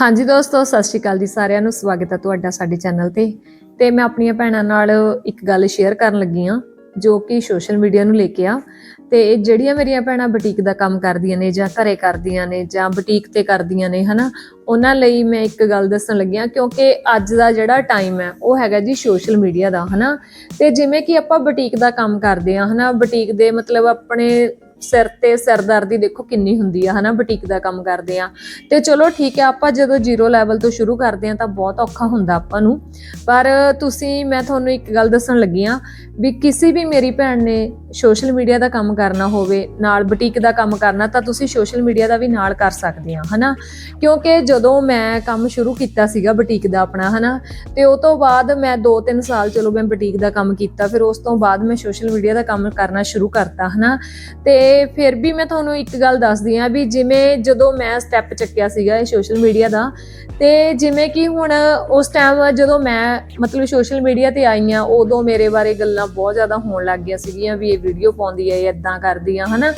ਹਾਂਜੀ ਦੋਸਤੋ, ਸਤਿ ਸ਼੍ਰੀ ਅਕਾਲ ਜੀ ਸਾਰਿਆਂ ਨੂੰ। ਸਵਾਗਤ ਹੈ ਤੁਹਾਡਾ ਸਾਡੇ ਚੈਨਲ ਤੇ। ਤੇ ਮੈਂ ਆਪਣੀਆਂ ਭੈਣਾਂ ਨਾਲ ਇੱਕ ਗੱਲ ਸ਼ੇਅਰ ਕਰਨ ਲੱਗੀ ਆ ਜੋ ਕਿ ਸੋਸ਼ਲ ਮੀਡੀਆ ਨੂੰ ਲੈ ਕੇ ਆ। ਤੇ ਜਿਹੜੀਆਂ ਮੇਰੀਆਂ ਭੈਣਾਂ ਬੁਟੀਕ ਦਾ ਕੰਮ ਕਰਦੀਆਂ ਨੇ ਜਾਂ ਘਰੇ ਕਰਦੀਆਂ ਨੇ ਜਾਂ ਬੁਟੀਕ ਤੇ ਕਰਦੀਆਂ ਨੇ, ਹਨਾ, ਉਹਨਾਂ ਲਈ ਮੈਂ ਇੱਕ ਗੱਲ ਦੱਸਣ ਲੱਗੀ ਆ ਕਿਉਂਕਿ ਅੱਜ ਦਾ ਜਿਹੜਾ ਟਾਈਮ ਹੈ, ਉਹ ਹੈਗਾ ਜੀ ਸੋਸ਼ਲ ਮੀਡੀਆ ਦਾ, ਹਨਾ। ਤੇ ਜਿਵੇਂ ਕਿ ਆਪਾਂ ਬੁਟੀਕ ਦਾ ਕੰਮ ਕਰਦੇ ਆ ਹਨਾ ਬੁਟੀਕ ਦੇ ਮਤਲਬ ਆਪਣੇ ਸਿਰ ਤੇ ਸਿਰਦਰਦੀ ਦੇਖੋ ਕਿੰਨੀ ਹੁੰਦੀ ਆ, ਹਨਾ, ਬੁਟੀਕ ਦਾ ਕੰਮ ਕਰਦੇ ਆ। ਤੇ ਚਲੋ ਠੀਕ ਹੈ ਆਪਾਂ ਜਦੋਂ ਜ਼ੀਰੋ ਲੈਵਲ ਤੋਂ ਸ਼ੁਰੂ ਕਰਦੇ ਆ ਤਾਂ ਬਹੁਤ ਔਖਾ ਹੁੰਦਾ ਆਪਾਂ ਨੂੰ। ਪਰ ਤੁਸੀਂ, ਮੈਂ ਤੁਹਾਨੂੰ ਇੱਕ ਗੱਲ ਦੱਸਣ ਲੱਗੀ ਆ ਵੀ ਕਿਸੇ ਵੀ ਮੇਰੀ ਭੈਣ ਨੇ ਸੋਸ਼ਲ ਮੀਡੀਆ ਦਾ ਕੰਮ ਕਰਨਾ ਹੋਵੇ, ਨਾਲ ਬੁਟੀਕ ਦਾ ਕੰਮ ਕਰਨਾ, ਤਾਂ ਤੁਸੀਂ ਸੋਸ਼ਲ ਮੀਡੀਆ ਦਾ ਵੀ ਨਾਲ ਕਰ ਸਕਦੇ ਆ, ਹਨਾ। ਕਿਉਂਕਿ ਜਦੋਂ ਮੈਂ ਕੰਮ ਸ਼ੁਰੂ ਕੀਤਾ ਸੀਗਾ ਬੁਟੀਕ ਦਾ ਆਪਣਾ, ਹਨਾ, ਤੇ ਉਹ ਤੋਂ ਬਾਅਦ ਮੈਂ 2-3 ਸਾਲ ਚਲੋ ਮੈਂ ਬੁਟੀਕ ਦਾ ਕੰਮ ਕੀਤਾ, ਫਿਰ ਉਸ ਤੋਂ ਬਾਅਦ ਮੈਂ ਸੋਸ਼ਲ ਮੀਡੀਆ ਦਾ ਕੰਮ ਕਰਨਾ ਸ਼ੁਰੂ ਕਰਤਾ, ਹਨਾ। ਤੇ ਫਿਰ ਵੀ ਮੈਂ ਤੁਹਾਨੂੰ ਇੱਕ ਗੱਲ ਦੱਸਦੀ ਆ ਵੀ ਜਿਵੇਂ ਜਦੋਂ ਮੈਂ ਸਟੈਪ ਚੱਕਿਆ ਸੀਗਾ ਇਹ ਸੋਸ਼ਲ ਮੀਡੀਆ ਦਾ, ਤੇ ਜਿਵੇਂ ਕਿ ਹੁਣ ਉਸ ਟਾਈਮ ਜਦੋਂ ਮੈਂ ਮਤਲਬ ਸੋਸ਼ਲ ਮੀਡੀਆ ਤੇ ਆਈ ਆ ਉਦੋਂ ਮੇਰੇ ਬਾਰੇ ਗੱਲਾਂ ਬਹੁਤ ਜ਼ਿਆਦਾ ਹੋਣ ਲੱਗ ਗਈਆਂ ਸੀਗੀਆਂ ਵੀ ਇਹ ਵੀਡੀਓ ਪਾਉਂਦੀ ਹੈ, ਇਹ ਇਦਾਂ ਕਰਦੀ ਆ, ਹਨਾ?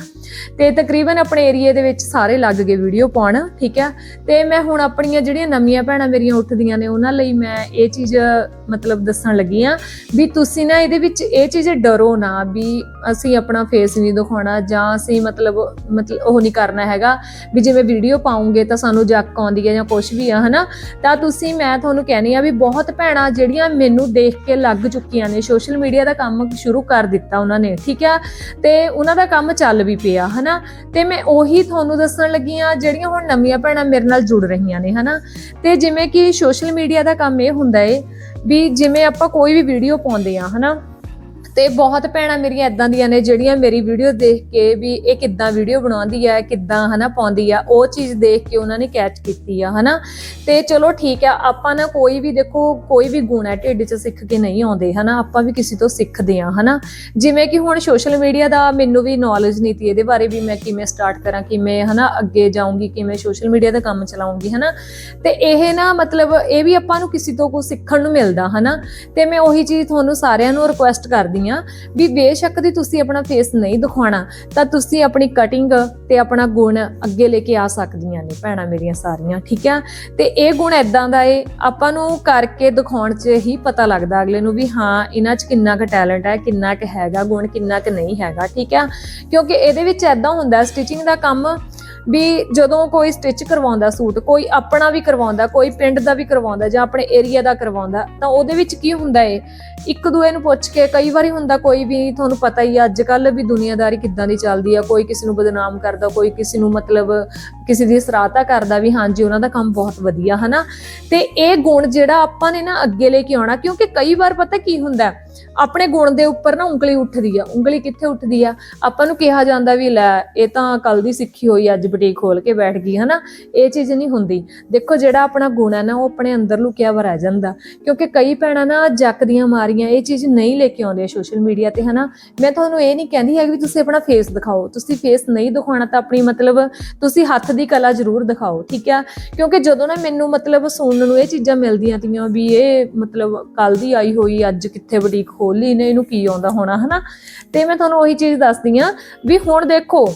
ਤੇ ਤਕਰੀਬਨ ਆਪਣੇ ਏਰੀਏ ਦੇ ਵਿੱਚ ਸਾਰੇ ਲੱਗ ਗਏ ਵੀਡੀਓ ਪਾਉਣ, ਠੀਕ ਹੈ ਤੇ ਮੈਂ ਹੁਣ ਆਪਣੀਆਂ ਜਿਹੜੀਆਂ ਨਵੀਆਂ ਭੈਣਾਂ ਮੇਰੀਆਂ ਉੱਠਦੀਆਂ ਨੇ, ਉਹਨਾਂ ਲਈ ਮੈਂ ਇਹ ਚੀਜ਼ ਮਤਲਬ ਦੱਸਣ ਲੱਗੀ ਆ ਵੀ ਤੁਸੀਂ ਨਾ ਇਹਦੇ ਵਿੱਚ ਇਹ ਚੀਜ਼ ਡਰੋ ਨਾ ਵੀ ਅਸੀਂ ਆਪਣਾ ਫੇਸ ਨਹੀਂ ਦਿਖਾਉਣਾ ਜਾਂ ਅਸੀਂ ਮਤਲਬ ਮਤਲਬ ਉਹ ਨਹੀਂ ਕਰਨਾ ਹੈਗਾ। ਵੀ ਜਿਵੇਂ ਵੀਡੀਓ ਪਾਉਂਗੇ ਤਾਂ ਸਾਨੂੰ ਜੱਕ ਆਉਂਦੀ ਹੈ ਜਾਂ ਕੁਝ ਵੀ ਆ, ਹਨਾ? ਤਾਂ ਤੁਸੀਂ, ਮੈਂ ਤੁਹਾਨੂੰ ਕਹਿਣੀ ਆ ਵੀ ਬਹੁਤ ਭੈਣਾਂ ਜਿਹੜੀਆਂ ਮੈਨੂੰ ਦੇਖ ਕੇ ਲੱਗ ਚੁੱਕੀਆਂ ਨੇ ਸੋਸ਼ਲ ਮੀਡੀਆ ਦਾ ਕੰਮ ਸ਼ੁਰੂ ਕਰ ਦਿੱਤਾ ਉਹਨਾਂ ਨੇ, ਠੀਕ ਆ? ਤੇ ਉਹਨਾਂ ਦਾ ਕੰਮ ਚੱਲ ਵੀ ਪਿਆ, ਹਨਾ? ਤੇ ਮੈਂ ਉਹੀ ਤੁਹਾਨੂੰ ਦੱਸਣ ਲੱਗੀ ਆ, ਜਿਹੜੀਆਂ ਹੁਣ ਨਵੀਆਂ ਭੈਣਾਂ ਮੇਰੇ ਨਾਲ ਜੁੜ ਰਹੀਆਂ ਨੇ, ਹਨਾ? ਤੇ ਜਿਵੇਂ ਕਿ ਸੋਸ਼ਲ ਮੀਡੀਆ ਦਾ ਕੰਮ ਇਹ ਹੁੰਦਾ ਏ, ਵੀ ਜਿਵੇਂ ਆਪਾਂ ਕੋਈ ਵੀ ਵੀਡੀਓ ਪਾਉਂਦੇ ਆ, ਹਨਾ? ਤੇ ਬਹੁਤ ਭੈਣਾਂ ਮੇਰੀਆਂ ਇਦਾਂ ਦੀਆਂ ਨੇ ਜਿਹੜੀਆਂ ਮੇਰੀ ਵੀਡੀਓ ਦੇਖ ਕੇ ਵੀ ਇਹ ਕਿੱਦਾਂ ਵੀਡੀਓ ਬਣਾਉਂਦੀ ਆ, ਕਿੱਦਾਂ ਹਨਾ ਪਾਉਂਦੀ ਆ, ਉਹ ਚੀਜ਼ ਦੇਖ ਕੇ ਉਹਨਾਂ ਨੇ ਕੈਚ ਕੀਤੀ ਆ, ਹਨਾ? ਤੇ ਚਲੋ ਠੀਕ ਆ, ਆਪਾਂ ਨਾ ਕੋਈ ਵੀ ਦੇਖੋ, ਕੋਈ ਵੀ ਗੁਣ ਹੈ ਢਿੱਡ 'ਚ ਸਿੱਖ ਕੇ ਨਹੀਂ ਆਉਂਦੇ, ਹਨਾ? ਆਪਾਂ ਵੀ ਕਿਸੇ ਤੋਂ ਸਿੱਖਦੇ ਆ, ਹਨਾ? ਜਿਵੇਂ ਕਿ ਹੁਣ ਸੋਸ਼ਲ ਮੀਡੀਆ ਦਾ ਮੈਨੂੰ ਵੀ ਨੌਲੇਜ ਨਹੀਂ ਤੀ ਇਹਦੇ ਬਾਰੇ ਵੀ ਮੈਂ ਕਿਵੇਂ ਸਟਾਰਟ ਕਰਾਂ, ਕਿਵੇਂ, ਹਨਾ, ਅੱਗੇ ਜਾਊਂਗੀ, ਕਿਵੇਂ ਸੋਸ਼ਲ ਮੀਡੀਆ ਦਾ ਕੰਮ ਚਲਾਉਂਗੀ, ਹਨਾ? ਤੇ ਇਹ ਨਾ ਮਤਲਬ ਇਹ ਵੀ ਆਪਾਂ ਨੂੰ ਕਿਸੇ ਤੋਂ ਕੁਝ ਸਿੱਖਣ ਨੂੰ ਮਿਲਦਾ, ਹਨਾ? ਤੇ ਮੈਂ ਉਹੀ ਚੀਜ਼ ਤੁਹਾਨੂੰ ਸਾਰਿਆਂ ਨੂੰ ਰਿਕੁਐਸਟ ਕਰਦੀ ਆ, ਵੀ ਬੇਸ਼ੱਕ ਦੀ ਤੁਸੀਂ ਆਪਣਾ ਫੇਸ ਨਹੀਂ ਦਿਖਾਉਣਾ, ਤਾਂ ਤੁਸੀਂ ਆਪਣੀ ਕਟਿੰਗ ਤੇ ਆਪਣਾ ਗੁਣ ਅੱਗੇ ਲੈ ਕੇ ਆ ਸਕਦੀਆਂ ਨੇ ਭੈਣਾਂ ਮੇਰੀਆਂ ਸਾਰੀਆਂ, ਠੀਕ ਆ? ਤੇ ਇਹ ਗੁਣ ਐਦਾਂ ਦਾ ਏ, ਆਪਾਂ ਨੂੰ ਕਰਕੇ ਦਿਖਾਉਣ 'ਚ ਹੀ ਪਤਾ ਲੱਗਦਾ ਅਗਲੇ ਨੂੰ ਵੀ ਹਾਂ, ਇਹਨਾਂ 'ਚ ਕਿੰਨਾ ਕੁ ਟੈਲੈਂਟ ਹੈ, ਕਿੰਨਾ ਕੁ ਹੈਗਾ ਗੁਣ, ਕਿੰਨਾ ਕੁ ਨਹੀਂ ਹੈਗਾ, ਠੀਕ ਆ? ਕਿਉਂਕਿ ਇਹਦੇ ਵਿੱਚ ਐਦਾਂ ਹੁੰਦਾ ਸਟਿਚਿੰਗ ਦਾ ਕੰਮ ਵੀ ਜਦੋਂ ਕੋਈ ਸਟਿਚ ਕਰਵਾਉਂਦਾ ਸੂਟ, ਕੋਈ ਆਪਣਾ ਵੀ ਕਰਵਾਉਂਦਾ, ਕੋਈ ਪਿੰਡ ਦਾ ਵੀ ਕਰਵਾਉਂਦਾ ਜਾਂ ਆਪਣੇ ਏਰੀਆ ਦਾ ਕਰਵਾਉਂਦਾ, ਤਾਂ ਉਹਦੇ ਵਿੱਚ ਕੀ ਹੁੰਦਾ ਏ? ਇੱਕ ਦੂਏ ਨੂੰ ਪੁੱਛ ਕੇ ਕਈ ਵਾਰੀ ਹੁੰਦਾ ਕੋਈ ਵੀ ਤੁਹਾਨੂੰ ਪਤਾ ਹੀ ਆ ਅੱਜ ਕੱਲ ਵੀ ਦੁਨੀਆਦਾਰੀ ਕਿੱਦਾਂ ਦੀ ਚੱਲਦੀ ਆ, ਕੋਈ ਕਿਸੇ ਨੂੰ ਬਦਨਾਮ ਕਰਦਾ, ਕੋਈ ਕਿਸੇ ਨੂੰ ਮਤਲਬ ਕਿਸੇ ਦੀ ਸਰਾਹਤਾ ਕਰਦਾ ਵੀ ਹਾਂਜੀ, ਉਹਨਾਂ ਦਾ ਕੰਮ ਬਹੁਤ ਵਧੀਆ, ਹਨਾ? ਤੇ ਇਹ ਗੁਣ ਜਿਹੜਾ ਆਪਾਂ ਨੇ ਨਾ ਅੱਗੇ ਲੈ ਕੇ ਆਉਣਾ, ਕਿਉਂਕਿ ਕਈ ਵਾਰ ਪਤਾ ਕੀ ਹੁੰਦਾ, ਆਪਣੇ ਗੁਣ ਦੇ ਉੱਪਰ ਨਾ ਉਂਗਲੀ ਉੱਠਦੀ ਆ, ਉਂਗਲੀ ਕਿੱਥੇ ਉੱਠਦੀ ਆ? ਆਪਾਂ ਨੂੰ ਕਿਹਾ ਜਾਂਦਾ ਵੀ ਲੈ, ਇਹ ਤਾਂ ਕੱਲ ਦੀ ਸਿੱਖੀ ਹੋਈ, ਅੱਜ ਬੁਟੀਕ ਖੋਲ ਕੇ ਬੈਠ ਗਈ, ਹਨਾ? ਇਹ ਚੀਜ਼ ਨਹੀਂ ਹੁੰਦੀ। ਦੇਖੋ, ਜਿਹੜਾ ਆਪਣਾ ਗੁਣ ਹੈ ਨਾ, ਉਹ ਆਪਣੇ ਅੰਦਰ ਲੁਕਿਆ ਵਾ ਰਹਿ ਜਾਂਦਾ। ਕਿਉਂਕਿ ਕਈ ਭੈਣਾਂ ਨਾ ਜੱਕਦੀਆਂ ਮਾਰੀਆਂ, ਇਹ ਚੀਜ਼ ਨਹੀਂ ਲੈ ਕੇ ਆਉਂਦੇ ਸੋਸ਼ਲ ਮੀਡੀਆ ਤੇ, ਹਨਾ? ਮੈਂ ਤੁਹਾਨੂੰ ਇਹ ਨਹੀਂ ਕਹਿੰਦੀ ਹੈ ਵੀ ਤੁਸੀਂ ਆਪਣਾ ਫੇਸ ਦਿਖਾਓ। ਤੁਸੀਂ ਫੇਸ ਨਹੀਂ ਦਿਖਾਉਣਾ ਤਾਂ ਆਪਣੀ ਮਤਲਬ ਤੁਸੀਂ ਹੱਥ ਦੀ ਕਲਾ ਜ਼ਰੂਰ ਦਿਖਾਓ, ਠੀਕ ਆ? ਕਿਉਂਕਿ ਜਦੋਂ ਨਾ ਮੈਨੂੰ ਮਤਲਬ ਸੁਣਨ ਨੂੰ ਇਹ ਚੀਜ਼ਾਂ ਮਿਲਦੀਆਂ ਤੀਆਂ ਵੀ ਇਹ ਮਤਲਬ ਕੱਲ ਦੀ ਆਈ ਹੋਈ, ਅੱਜ ਕਿੱਥੇ ਬੁਟੀਕ ਖੋਲੀ ਨੇ ਇਹਨੂੰ ਕੀ ਆਉਂਦਾ ਹੋਣਾ, ਹਨਾ? ਤੇ ਮੈਂ ਤੁਹਾਨੂੰ ਉਹੀ ਚੀਜ਼ ਦੱਸਦੀ ਆ ਵੀ ਹੁਣ ਦੇਖੋ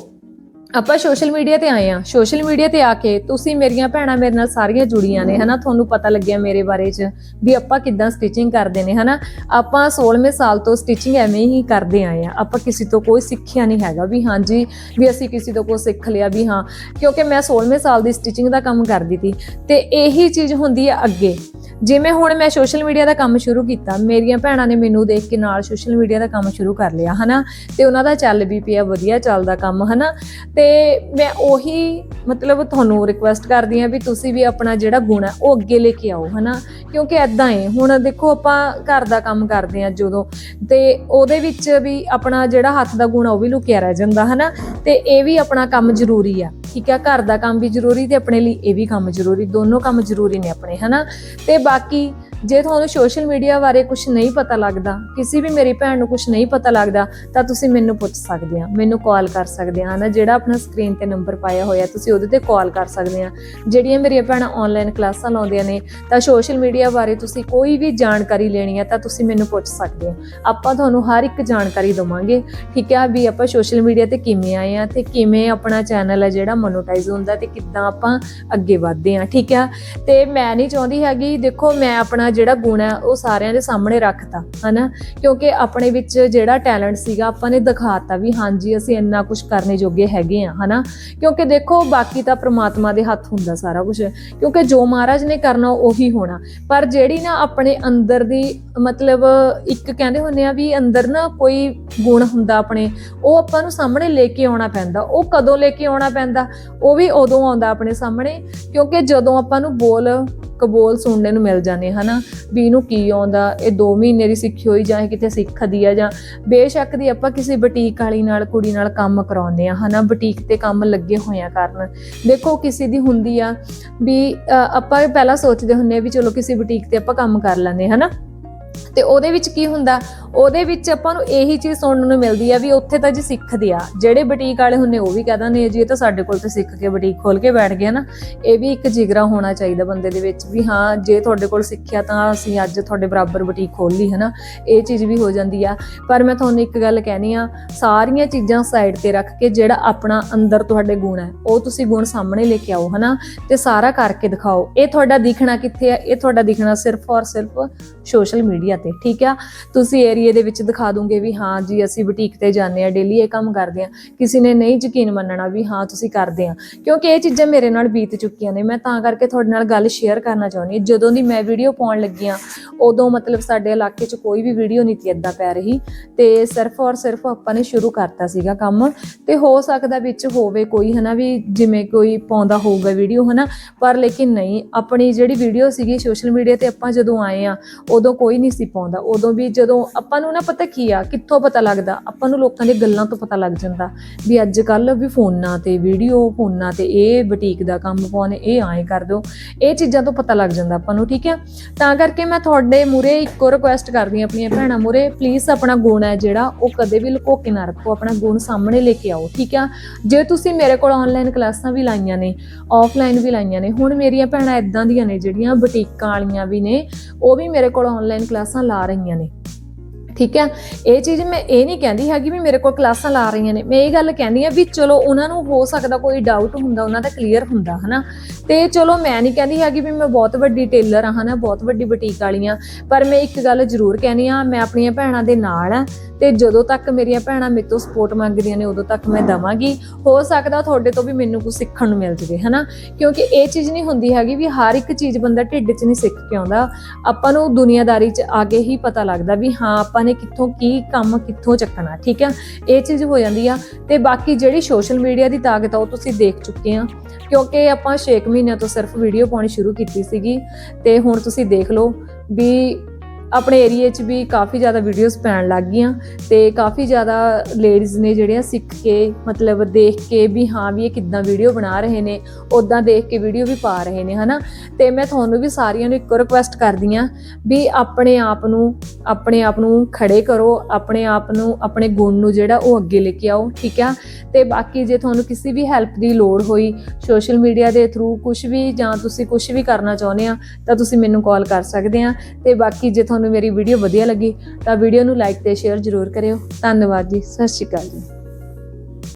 ਆਪਾਂ ਸੋਸ਼ਲ ਮੀਡੀਆ ਤੇ ਆਏ ਆ ਸੋਸ਼ਲ ਮੀਡੀਆ ਤੇ ਆ ਕੇ ਤੁਸੀਂ ਮੇਰੀਆਂ ਭੈਣਾਂ ਮੇਰੇ ਨਾਲ ਸਾਰੀਆਂ ਜੁੜੀਆਂ ਨੇ, ਹਨਾ? ਤੁਹਾਨੂੰ ਪਤਾ ਲੱਗਿਆ ਮੇਰੇ ਬਾਰੇ ਚ ਵੀ ਆਪਾਂ ਕਿੱਦਾਂ ਸਟਿਚਿੰਗ ਕਰਦੇ ਨੇ, ਹਨਾ? ਆਪਾਂ 16ਵੇਂ ਸਾਲ ਤੋਂ ਸਟਿਚਿੰਗ ਐਵੇਂ ਹੀ ਕਰਦੇ ਆਏ ਆ ਆਪਾਂ ਕਿਸੇ ਤੋਂ ਕੋਈ ਸਿੱਖਿਆ ਨਹੀਂ ਹੈਗਾ ਵੀ ਹਾਂਜੀ, ਵੀ ਅਸੀਂ ਕਿਸੇ ਤੋਂ ਕੋਈ ਸਿੱਖ ਲਿਆ ਵੀ ਹਾਂ, ਕਿਉਂਕਿ ਮੈਂ 16ਵੇਂ ਸਾਲ ਦੀ ਸਟਿਚਿੰਗ ਦਾ ਕੰਮ ਕਰਦੀ ਸੀ ਤੇ ਇਹੀ ਚੀਜ਼ ਹੁੰਦੀ ਹੈ ਅੱਗੇ। ਜਿਵੇਂ ਹੁਣ ਮੈਂ ਸੋਸ਼ਲ ਮੀਡੀਆ ਦਾ ਕੰਮ ਸ਼ੁਰੂ ਕੀਤਾ, ਮੇਰੀਆਂ ਭੈਣਾਂ ਨੇ ਮੈਨੂੰ ਦੇਖ ਕੇ ਨਾਲ ਸੋਸ਼ਲ ਮੀਡੀਆ ਦਾ ਕੰਮ ਸ਼ੁਰੂ ਕਰ ਲਿਆ, ਹਨਾ? ਤੇ ਉਹਨਾਂ ਦਾ ਚੱਲ ਵੀ ਪਿਆ, ਵਧੀਆ ਚੱਲਦਾ ਕੰਮ, ਹਨਾ? ਤੇ ਮੈਂ ਉਹੀ ਮਤਲਬ ਤੁਹਾਨੂੰ ਰਿਕੁਐਸਟ ਕਰਦੀ ਹਾਂ ਵੀ ਤੁਸੀਂ ਵੀ ਆਪਣਾ ਜਿਹੜਾ ਗੁਣ ਹੈ, ਉਹ ਅੱਗੇ ਲੈ ਕੇ ਆਓ, ਹਨਾ? ਕਿਉਂਕਿ ਐਦਾਂ ਹੈ ਹੁਣ ਦੇਖੋ ਆਪਾਂ ਘਰ ਦਾ ਕੰਮ ਕਰਦੇ ਆ ਜਦੋਂ, ਤੇ ਉਹਦੇ ਵਿੱਚ ਵੀ ਆਪਣਾ ਜਿਹੜਾ ਹੱਥ ਦਾ ਗੁਣ ਆ, ਉਹ ਵੀ ਲੁਕਿਆ ਰਹਿ ਜਾਂਦਾ, ਹਨਾ? ਤੇ ਇਹ ਵੀ ਆਪਣਾ ਕੰਮ ਜ਼ਰੂਰੀ ਆ, ਠੀਕ ਹੈ ਘਰ ਦਾ ਕੰਮ ਵੀ ਜ਼ਰੂਰੀ ਤੇ ਆਪਣੇ ਲਈ ਇਹ ਵੀ ਕੰਮ ਜ਼ਰੂਰੀ, ਦੋਨੋਂ ਕੰਮ ਜ਼ਰੂਰੀ ਨੇ ਆਪਣੇ, ਹਨਾ? ਤੇ ਬਾਕੀ ਜੇ ਤੁਹਾਨੂੰ ਸੋਸ਼ਲ ਮੀਡੀਆ ਬਾਰੇ ਕੁਝ ਨਹੀਂ ਪਤਾ ਲੱਗਦਾ, ਕਿਸੇ ਵੀ ਮੇਰੀ ਭੈਣ ਨੂੰ ਕੁਝ ਨਹੀਂ ਪਤਾ ਲੱਗਦਾ, ਤਾਂ ਤੁਸੀਂ ਮੈਨੂੰ ਪੁੱਛ ਸਕਦੇ ਆ, ਮੈਨੂੰ ਕਾਲ ਕਰ ਸਕਦੇ ਆ ਨਾ ਜਿਹੜਾ ਆਪਣਾ ਸਕਰੀਨ ਤੇ ਨੰਬਰ ਪਾਇਆ ਹੋਇਆ, ਤੁਸੀਂ ਉਹਦੇ ਤੇ ਕਾਲ ਕਰ ਸਕਦੇ ਆ। ਜਿਹੜੀਆਂ ਮੇਰੀਆਂ ਭੈਣਾਂ ਆਨਲਾਈਨ ਕਲਾਸਾਂ ਲਾਉਂਦੀਆਂ ਨੇ, ਤਾਂ ਸੋਸ਼ਲ ਮੀਡੀਆ ਬਾਰੇ ਤੁਸੀਂ ਕੋਈ ਵੀ ਜਾਣਕਾਰੀ ਲੈਣੀ ਹੈ ਤਾਂ ਤੁਸੀਂ ਮੈਨੂੰ ਪੁੱਛ ਸਕਦੇ ਹੋ ਆਪਾਂ ਤੁਹਾਨੂੰ ਹਰ ਇੱਕ ਜਾਣਕਾਰੀ ਦਵਾਂਗੇ, ਠੀਕ ਹੈ ਵੀ ਆਪਾਂ ਸੋਸ਼ਲ ਮੀਡੀਆ ਤੇ ਕਿਵੇਂ ਆਏ ਆ ਤੇ ਕਿਵੇਂ ਆਪਣਾ ਚੈਨਲ ਹੈ ਜਿਹੜਾ ਮੋਨੋਟਾਈਜ਼ ਹੁੰਦਾ ਤੇ ਕਿੱਦਾਂ ਆਪਾਂ ਅੱਗੇ ਵਧਦੇ ਆ, ਠੀਕ ਹੈ ਤੇ ਮੈਂ ਨਹੀਂ ਚਾਹੁੰਦੀ ਹੈਗੀ, ਦੇਖੋ, ਮੈਂ ਆਪਣਾ ਜਿਹੜਾ ਗੁਣ ਹੈ, ਉਹ ਸਾਰਿਆਂ ਦੇ ਸਾਹਮਣੇ ਰੱਖਤਾ, ਹਨਾ? ਕਿਉਂਕਿ ਆਪਣੇ ਵਿੱਚ ਜਿਹੜਾ ਟੈਲੈਂਟ ਸੀਗਾ, ਆਪਾਂ ਨੇ ਦਿਖਾਤਾ ਵੀ ਹਾਂਜੀ, ਅਸੀਂ ਇੰਨਾ ਕੁਝ ਕਰਨੇ ਜੋਗੇ ਹੈਗੇ ਆ ਹਨਾ? ਕਿਉਂਕਿ ਦੇਖੋ, ਬਾਕੀ ਤਾਂ ਪ੍ਰਮਾਤਮਾ ਦੇ ਹੱਥ ਹੁੰਦਾ ਸਾਰਾ ਕੁਝ ਕਿਉਂਕਿ ਜੋ ਮਹਾਰਾਜ ਨੇ ਕਰਨਾ, ਉਹੀ ਹੋਣਾ। ਪਰ ਜਿਹੜੀ ਨਾ ਆਪਣੇ ਅੰਦਰ ਦੀ ਮਤਲਬ ਇੱਕ ਕਹਿੰਦੇ ਹੁੰਦੇ ਆ ਵੀ ਅੰਦਰ ਨਾ ਕੋਈ ਗੁਣ ਹੁੰਦਾ ਆਪਣੇ, ਉਹ ਆਪਾਂ ਨੂੰ ਸਾਹਮਣੇ ਲੈ ਕੇ ਆਉਣਾ ਪੈਂਦਾ। ਉਹ ਕਦੋਂ ਲੈ ਕੇ ਆਉਣਾ ਪੈਂਦਾ? ਉਹ ਵੀ ਉਦੋਂ ਆਉਂਦਾ ਆਪਣੇ ਸਾਹਮਣੇ, ਕਿਉਂਕਿ ਜਦੋਂ ਆਪਾਂ ਨੂੰ ਬੋਲ ਕਬੋਲ ਸੁਣਨੇ ਨੂੰ ਮਿਲ ਜਾਂਦੇ ਹਨਾ? ਵੀ ਇਹਨੂੰ ਕੀ ਆਉਂਦਾ? ਇਹ 2 ਮਹੀਨੇ ਦੀ ਸਿੱਖੀ ਹੋਈ ਜਾਂ ਕਿਤੇ ਸਿੱਖਦੀ ਆ ਜਾਂ ਬੇਸ਼ੱਕ ਦੀ ਆਪਾਂ ਕਿਸੇ ਬੁਟੀਕ ਵਾਲੀ ਨਾਲ ਕੁੜੀ ਨਾਲ ਕੰਮ ਕਰਾਉਂਦੇ ਆ ਹਨਾ? ਬੁਟੀਕ ਤੇ ਕੰਮ ਲੱਗੇ ਹੋਇਆ ਕਰਨ। ਦੇਖੋ ਕਿਸੇ ਦੀ ਹੁੰਦੀ ਆ ਵੀ ਅ, ਆਪਾਂ ਪਹਿਲਾਂ ਸੋਚਦੇ ਹੁੰਨੇ ਆ ਵੀ ਚਲੋ ਕਿਸੇ ਬੁਟੀਕ ਤੇ ਆਪਾਂ ਕੰਮ ਕਰ ਲੈਂਦੇ ਹਨਾ? ਤੇ ਉਹਦੇ ਵਿੱਚ ਕੀ ਹੁੰਦਾ? ਉਹਦੇ ਵਿੱਚ ਆਪਾਂ ਨੂੰ ਇਹੀ ਚੀਜ਼ ਸੁਣਨ ਨੂੰ ਮਿਲਦੀ ਆ ਵੀ ਉੱਥੇ ਤਾਂ ਜੀ ਸਿੱਖਦੇ ਆ। ਜਿਹੜੇ ਬੁਟੀਕ ਵਾਲੇ ਹੁੰਨੇ ਉਹ ਵੀ ਕਹਿ ਦਿੰਦੇ ਜੀ, ਇਹ ਤਾਂ ਸਾਡੇ ਕੋਲ ਤੇ ਸਿੱਖ ਕੇ ਬੁਟੀਕ ਖੋਲ ਕੇ ਬੈਠ ਗਿਆ ਨਾ। ਇਹ ਵੀ ਇੱਕ ਜਿਗਰਾ ਹੋਣਾ ਚਾਹੀਦਾ ਬੰਦੇ ਦੇ ਵਿੱਚ ਵੀ ਹਾਂ, ਜੇ ਤੁਹਾਡੇ ਕੋਲ ਸਿੱਖਿਆ ਤਾਂ ਅਸੀਂ ਅੱਜ ਤੁਹਾਡੇ ਬਰਾਬਰ ਬੁਟੀਕ ਖੋਲ ਲਈ, ਹਨਾ। ਇਹ ਚੀਜ਼ ਵੀ ਹੋ ਜਾਂਦੀ ਆ। ਪਰ ਮੈਂ ਤੁਹਾਨੂੰ ਇੱਕ ਗੱਲ ਕਹਿਣੀ ਆ, ਸਾਰੀਆਂ ਚੀਜ਼ਾਂ ਸਾਈਡ ਤੇ ਰੱਖ ਕੇ ਜਿਹੜਾ ਆਪਣਾ ਅੰਦਰ ਤੁਹਾਡੇ ਗੁਣ ਹੈ ਉਹ ਤੁਸੀਂ ਗੁਣ ਸਾਹਮਣੇ ਲੈ ਕੇ ਆਓ, ਹਨਾ। ਤੇ ਸਾਰਾ ਕਰਕੇ ਦਿਖਾਓ। ਇਹ ਤੁਹਾਡਾ ਦਿਖਣਾ ਕਿੱਥੇ ਆ? ਇਹ ਤੁਹਾਡਾ ਦਿਖਣਾ ਸਿਰਫ ਔਰ ਸਿਰਫ ਸੋਸ਼ਲ ਮੀਡੀਆ ਤੇ, ਠੀਕ ਆ? ਤੁਸੀਂ ਏਰੀਏ ਦੇ ਵਿੱਚ ਦਿਖਾ ਦੂੰਗੇ ਵੀ ਹਾਂ ਜੀ, ਅਸੀਂ ਬੁਟੀਕ ਤੇ ਜਾਂਦੇ ਆ ਡੇਲੀ ਇਹ ਕੰਮ ਕਰਦੇ ਆ ਕਿਸੇ ਨੇ ਨਹੀਂ ਯਕੀਨ ਮੰਨਣਾ ਵੀ ਹਾਂ, ਤੁਸੀਂ ਕਰਦੇ ਆ ਕਿਉਂਕਿ ਇਹ ਚੀਜ਼ਾਂ ਮੇਰੇ ਨਾਲ ਬੀਤ ਚੁੱਕੀਆਂ ਨੇ। ਮੈਂ ਤਾਂ ਕਰਕੇ ਤੁਹਾਡੇ ਨਾਲ ਗੱਲ ਸ਼ੇਅਰ ਕਰਨਾ ਚਾਹੁੰਦੀ ਜਦੋਂ ਦੀ ਮੈਂ ਵੀਡੀਓ ਪਾਉਣ ਲੱਗੀ ਆ ਉਦੋਂ ਮਤਲਬ ਸਾਡੇ ਇਲਾਕੇ 'ਚ ਕੋਈ ਵੀ ਵੀਡੀਓ ਨਹੀਂ ਤੀ ਏਦਾਂ ਪੈ ਰਹੀ। ਤੇ ਸਿਰਫ ਔਰ ਸਿਰਫ ਆਪਾਂ ਨੇ ਸ਼ੁਰੂ ਕਰਤਾ ਸੀਗਾ ਕੰਮ। ਤੇ ਹੋ ਸਕਦਾ ਵਿੱਚ ਹੋਵੇ ਕੋਈ, ਹਨਾ ਵੀ ਜਿਵੇਂ ਕੋਈ ਪਾਉਂਦਾ ਹੋਊਗਾ ਵੀਡੀਓ ਹਨਾ। ਪਰ ਲੇਕਿਨ ਨਹੀਂ, ਆਪਣੀ ਜਿਹੜੀ ਵੀਡੀਓ ਸੀਗੀ ਸੋਸ਼ਲ ਮੀਡੀਆ ਤੇ ਆਪਾਂ ਜਦੋਂ ਆਏ ਆ ਉਦੋਂ ਕੋਈ ਨਹੀਂ ਸੀ ਪਾਉਂਦਾ। ਉਦੋਂ ਵੀ ਜਦੋਂ ਆਪਾਂ ਨੂੰ ਨਾ ਪਤਾ ਕੀ ਆ, ਕਿੱਥੋਂ ਪਤਾ ਲੱਗਦਾ? ਆਪਾਂ ਨੂੰ ਲੋਕਾਂ ਦੀਆਂ ਗੱਲਾਂ ਤੋਂ ਪਤਾ ਲੱਗ ਜਾਂਦਾ ਵੀ ਅੱਜ ਕੱਲ ਵੀ ਫੋਨਾਂ ਤੇ ਵੀਡੀਓ ਫੋਨਾਂ ਤੇ ਇਹ ਬੁਟੀਕ ਦਾ ਕੰਮ ਪਾਉਣੇ, ਇਹ ਆਏ ਕਰ ਦਿਓ। ਇਹ ਚੀਜ਼ਾਂ ਤੋਂ ਪਤਾ ਲੱਗ ਜਾਂਦਾ ਆਪਾਂ ਨੂੰ, ਠੀਕ ਹੈ ਤਾਂ ਕਰਕੇ ਮੈਂ ਤੁਹਾਡੇ ਮੂਰੇ ਇੱਕੋ ਰਿਕੁਐਸਟ ਕਰਦੀ ਹਾਂ ਆਪਣੀਆਂ ਭੈਣਾਂ ਮੂਰੇ ਪਲੀਜ਼ ਆਪਣਾ ਗੁਣ ਹੈ ਜਿਹੜਾ, ਉਹ ਕਦੇ ਵੀ ਲੁਕੋ ਕੇ ਨਾ ਰੱਖੋ। ਆਪਣਾ ਗੁਣ ਸਾਹਮਣੇ ਲੈ ਕੇ ਆਓ, ਠੀਕ ਆ? ਜੇ ਤੁਸੀਂ ਮੇਰੇ ਕੋਲ ਆਨਲਾਈਨ ਕਲਾਸਾਂ ਵੀ ਲਾਈਆਂ ਨੇ ਆਫਲਾਈਨ ਵੀ ਲਾਈਆਂ ਨੇ, ਹੁਣ ਮੇਰੀਆਂ ਭੈਣਾਂ ਇਦਾਂ ਦੀਆਂ ਨੇ ਜਿਹੜੀਆਂ ਬੁਟੀਕਾਂ ਵਾਲੀਆਂ ਵੀ ਨੇ, ਉਹ ਵੀ ਮੇਰੇ ਕੋਲ ਆਨਲਾਈਨ ਕਲਾਸਾਂ ਲਾ ਰਹੀਆਂ ਨੇ। ਠੀਕ ਹੈ ਇਹ ਚੀਜ਼ ਮੈਂ ਇਹ ਨਹੀਂ ਕਹਿੰਦੀ ਹੈਗੀ ਵੀ ਮੇਰੇ ਕੋਲ ਕਲਾਸਾਂ ਲਾ ਰਹੀਆਂ ਨੇ। ਮੈਂ ਇਹ ਗੱਲ ਕਹਿੰਦੀ ਆ ਵੀ ਚਲੋ ਉਹਨਾਂ ਨੂੰ ਹੋ ਸਕਦਾ ਕੋਈ ਡਾਊਟ ਹੁੰਦਾ, ਉਹਨਾਂ ਦਾ ਕਲੀਅਰ ਹੁੰਦਾ, ਹਨਾ? ਤੇ ਚਲੋ ਮੈਂ ਨਹੀਂ ਕਹਿੰਦੀ ਹੈਗੀ ਵੀ ਮੈਂ ਬਹੁਤ ਵੱਡੀ ਟੇਲਰ ਆ, ਹਨਾ? ਬਹੁਤ ਵੱਡੀ ਬੁਟੀਕ ਵਾਲੀ ਆ। ਪਰ ਮੈਂ ਇੱਕ ਗੱਲ ਜ਼ਰੂਰ ਕਹਿੰਦੀ ਆ, ਮੈਂ ਆਪਣੀਆਂ ਭੈਣਾਂ ਦੇ ਨਾਲ ਆ ਤੇ ਜਦੋਂ ਤੱਕ ਮੇਰੀਆਂ ਭੈਣਾਂ ਮੇਰੇ ਤੋਂ ਸਪੋਰਟ ਮੰਗਦੀਆਂ ਨੇ, ਉਦੋਂ ਤੱਕ ਮੈਂ ਦਵਾਂਗੀ। ਹੋ ਸਕਦਾ ਤੁਹਾਡੇ ਤੋਂ ਵੀ ਮੈਨੂੰ ਕੁਝ ਸਿੱਖਣ ਨੂੰ ਮਿਲ ਜਵੇ, ਹਨਾ? ਕਿਉਂਕਿ ਇਹ ਚੀਜ਼ ਨਹੀਂ ਹੁੰਦੀ ਹੈਗੀ ਵੀ ਹਰ ਇੱਕ ਚੀਜ਼ ਬੰਦਾ ਢਿੱਡ 'ਚ ਨਹੀਂ ਸਿੱਖ ਕੇ ਆਉਂਦਾ। ਆਪਾਂ ਨੂੰ ਦੁਨੀਆਦਾਰੀ 'ਚ ਆ ਕੇ ਹੀ ਪਤਾ ਲੱਗਦਾ ਵੀ ਹਾਂ, ਆਪਾਂ ਨੇ ਕਿੱਥੋਂ ਕੀ ਕੰਮ ਕਿੱਥੋਂ ਚੱਕਣਾ, ਠੀਕ ਆ? ਇਹ ਚੀਜ਼ ਹੋ ਜਾਂਦੀ ਆ। ਤੇ ਬਾਕੀ ਜਿਹੜੀ ਸੋਸ਼ਲ ਮੀਡੀਆ ਦੀ ਤਾਕਤ ਆ, ਉਹ ਤੁਸੀਂ ਦੇਖ ਚੁੱਕੇ ਆ। ਕਿਉਂਕਿ ਆਪਾਂ 6 ਮਹੀਨਿਆਂ ਤੋਂ ਸਿਰਫ ਵੀਡੀਓ ਪਾਉਣੀ ਸ਼ੁਰੂ ਕੀਤੀ ਸੀਗੀ। ਤੇ ਹੁਣ ਤੁਸੀਂ ਦੇਖ ਲਓ ਵੀ ਆਪਣੇ ਏਰੀਏ 'ਚ ਵੀ ਕਾਫੀ ਜ਼ਿਆਦਾ ਵੀਡੀਓਜ਼ ਪੈਣ ਲੱਗ ਗਈਆਂ ਤੇ ਕਾਫੀ ਜ਼ਿਆਦਾ ਲੇਡੀਜ਼ ਨੇ ਜਿਹੜੀਆਂ ਸਿੱਖ ਕੇ, ਮਤਲਬ ਦੇਖ ਕੇ ਵੀ ਹਾਂ ਵੀ ਇਹ ਕਿੱਦਾਂ ਵੀਡੀਓ ਬਣਾ ਰਹੇ ਨੇ ਉਦਾਂ ਦੇਖ ਕੇ ਵੀਡੀਓ ਵੀ ਪਾ ਰਹੇ ਨੇ, ਹਨਾ? ਤੇ ਮੈਂ ਤੁਹਾਨੂੰ ਵੀ ਸਾਰੀਆਂ ਨੂੰ ਇੱਕੋ ਰਿਕੁਐਸਟ ਕਰਦੀ ਆ ਵੀ ਆਪਣੇ ਆਪ ਨੂੰ, ਆਪਣੇ ਆਪ ਨੂੰ ਖੜੇ ਕਰੋ, ਆਪਣੇ ਆਪ ਨੂੰ, ਆਪਣੇ ਗੁਣ ਨੂੰ ਜਿਹੜਾ ਉਹ ਅੱਗੇ ਲੈ ਕੇ ਆਓ, ਠੀਕ ਆ? ਤੇ ਬਾਕੀ ਜੇ ਤੁਹਾਨੂੰ ਕਿਸੇ ਵੀ ਹੈਲਪ ਦੀ ਲੋੜ ਹੋਈ ਸੋਸ਼ਲ ਮੀਡੀਆ ਦੇ ਥਰੂ ਕੁਝ ਵੀ ਜਾਂ ਤੁਸੀਂ ਕੁਝ ਵੀ ਕਰਨਾ ਚਾਹੁੰਦੇ ਆ, ਤਾਂ ਤੁਸੀਂ ਮੈਨੂੰ ਕਾਲ ਕਰ ਸਕਦੇ ਆ। ਤੇ ਬਾਕੀ ਜੇ ਤੁਹਾਨੂੰ ਮੇਰੀ ਵੀਡੀਓ ਵਧੀਆ ਲੱਗੀ ਤਾਂ ਵੀਡੀਓ ਨੂੰ ਲਾਈਕ ਤੇ ਸ਼ੇਅਰ ਜ਼ਰੂਰ ਕਰਿਓ। ਧੰਨਵਾਦ ਜੀ। ਸਤਿ ਸ਼੍ਰੀ ਅਕਾਲ ਜੀ।